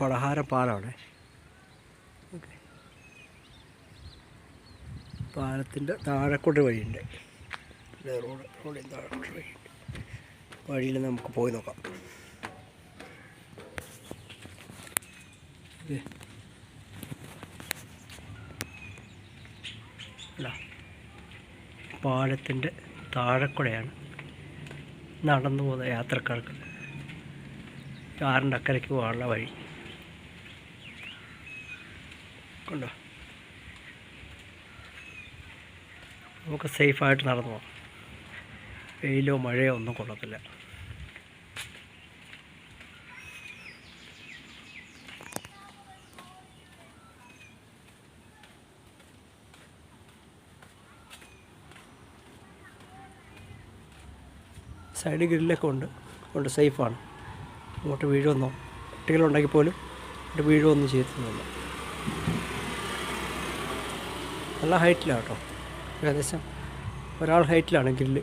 പലഹാര പാലാണ് ഓക്കെ. പാലത്തിന്റെ താഴെക്കൂട്ട് വഴിയുണ്ട്. റോഡ് റോഡിൽ താഴെക്കൂട്ട് വഴിയുണ്ട്. വഴിയിൽ നമുക്ക് പോയി നോക്കാം. ഇതാ. പാലത്തിന്റെ താഴെക്കൂടെയാണ് നടന്നു പോകുന്ന യാത്രക്കാർക്ക്. ആറിന്റെ അക്കരയ്ക്ക് പോകാനുള്ള വഴി. കണ്ടോ? നമുക്ക് സേഫായിട്ട് നടന്നു പോകാം. വെയിലോ മഴയോ ഒന്നും കൊള്ളത്തില്ല. സൈഡ് ഗ്രില്ലൊക്കെ ഉണ്ട്. അതുകൊണ്ട് സേഫാണ്. അങ്ങോട്ട് വീഴുമെന്നോ? കുട്ടികളുണ്ടെങ്കിൽ പോലും വീഴുമൊന്നും ചെയ്തിട്ടൊന്നുമില്ല നല്ല ഹൈറ്റിലാണ് കേട്ടോ ഏകദേശം ഒരാൾ ഹൈറ്റിലാണ് ഗ്രില്ല്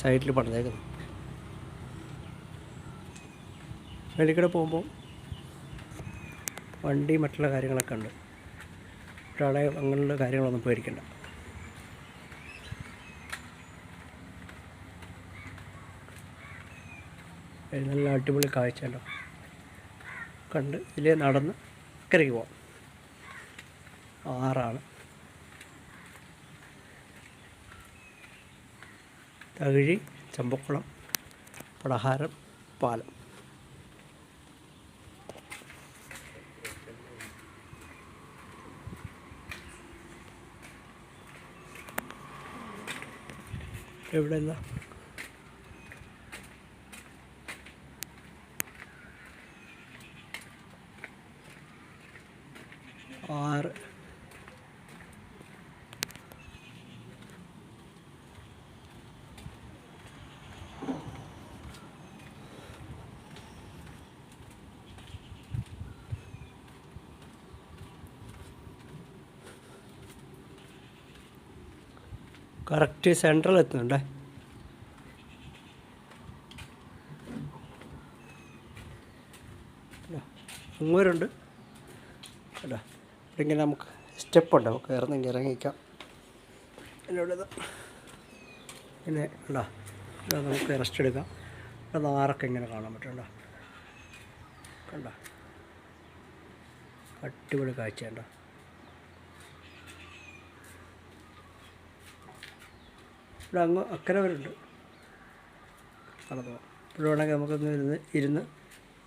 സൈഡിൽ പണിതേക്കുന്നത്. വെളിക്കടെ പോകുമ്പോൾ വണ്ടി മറ്റുള്ള കാര്യങ്ങളൊക്കെ ഉണ്ട്. ഒരാളെ അങ്ങനെയുള്ള കാര്യങ്ങളൊന്നും പേടിക്കണ്ട. നല്ല അടിപൊളി കാഴ്ച ഉണ്ടോ കണ്ട് ഇതിലേ നടന്ന് കരയ്ക്ക് പോവാം ആറാണ്. തകഴി ചമ്പക്കുളം പടഹാരം പാലം. എവിടെ എന്താ ആറ്. കറക്റ്റ് സെൻട്രൽ എത്തുന്നുണ്ടേ അങ്ങോരുണ്ട് ഇവിടെ ഇങ്ങനെ നമുക്ക് സ്റ്റെപ്പ് ഉണ്ട്. നമുക്ക് ഇറങ്ങി ഇറങ്ങിക്കാം. എന്നോട് പിന്നെ ഉണ്ടോ നമുക്ക് റെസ്റ്റ് എടുക്കാം. ഇവിടെ നാറൊക്കെ ഇങ്ങനെ കാണാൻ പറ്റുണ്ടോ കണ്ടോ? അടിപൊളി കാഴ്ച ഉണ്ടോ ഇവിടെ അങ്ങ് അക്കരെ ഉണ്ട് നടന്നു ഇവിടെ വേണമെങ്കിൽ നമുക്കൊന്ന് ഇരുന്ന് ഇരുന്ന്